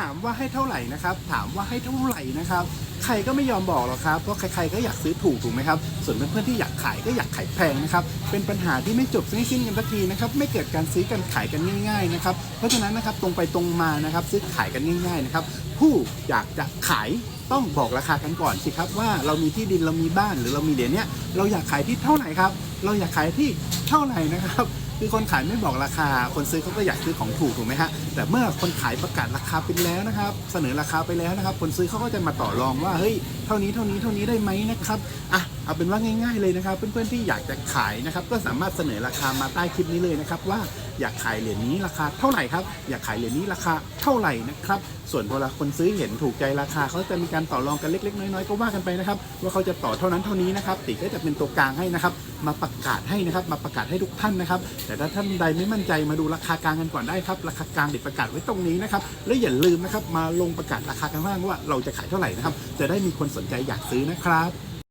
ถามว่าให้เท่าไหร่นะครับ ถามว่าให้เท่าไหร่นะครับ ใครก็ไม่ยอมบอกหรอกครับ เพราะใครๆก็อยากซื้อถูกถูกไหมครับ ส่วนเพื่อนๆที่อยากขายก็อยากขายแพงนะครับ เป็นปัญหาที่ไม่จบไม่สิ้นกันสักทีนะครับ ไม่เกิดการซื้อกันขายกันง่าย ๆนะครับ เพราะฉะนั้นนะครับตรงไปตรงมานะครับ ซื้อขายกันง่ายๆนะครับ ผู้อยากจะขายต้องบอกราคากันก่อนสิครับว่าเรามีที่ดินเรามีบ้านหรือเรามีเหรียญเนี้ยเราอยากขายที่เท่าไหร่ครับ เราอยากขายที่เท่าไหร่นะครับ คือคนขายไม่บอกราคา คนซื้อเขาก็อยากซื้อของถูกถูกไหมฮะแต่เมื่อคนขายประกาศราคาไปแล้วนะครับ เสนอราคาไปแล้วนะครับ คนซื้อเขาก็จะมาต่อรองว่าเฮ้ยเท่านี้เท่านี้เท่านี้ได้ไหมนะครับอะ เอาเป็นว่าง่าย ๆเลยนะครับ เพื่อนๆที่อยากจะขายนะครับ ก็สามารถเสนอราคามาใต้คลิปนี้เลยนะครับ ว่าอยากขายเหรียญนี้ราคาเท่าไหร่ครับ อยากขายเหรียญนี้ราคาเท่าไหร่นะครับ ส่วนเวลาคนซื้อเห็นถูกใจราคาเขาจะมีการต่อรองกันเล็ก ๆ น้อยๆก็ว่ากันไปนะครับ ว่าเขาจะต่อเท่านั้นเท่านี้นะครับติก็จะเป็นตัวกลางให้นะครับ มาประกาศให้นะครับ มาประกาศให้ทุกท่านนะครับ แต่ถ้าท่านใดไม่มั่นใจมาดูราคากลางกันก่อนได้ครับ ราคากลางเด็ดประกาศไว้ตรงนี้นะครับและอย่าลืมนะครับมาลงประกาศราคากันบ้างว่าเราจะขายเท่าไหร่นะครับ จะได้มีคนสนใจอยากซื้อนะครับ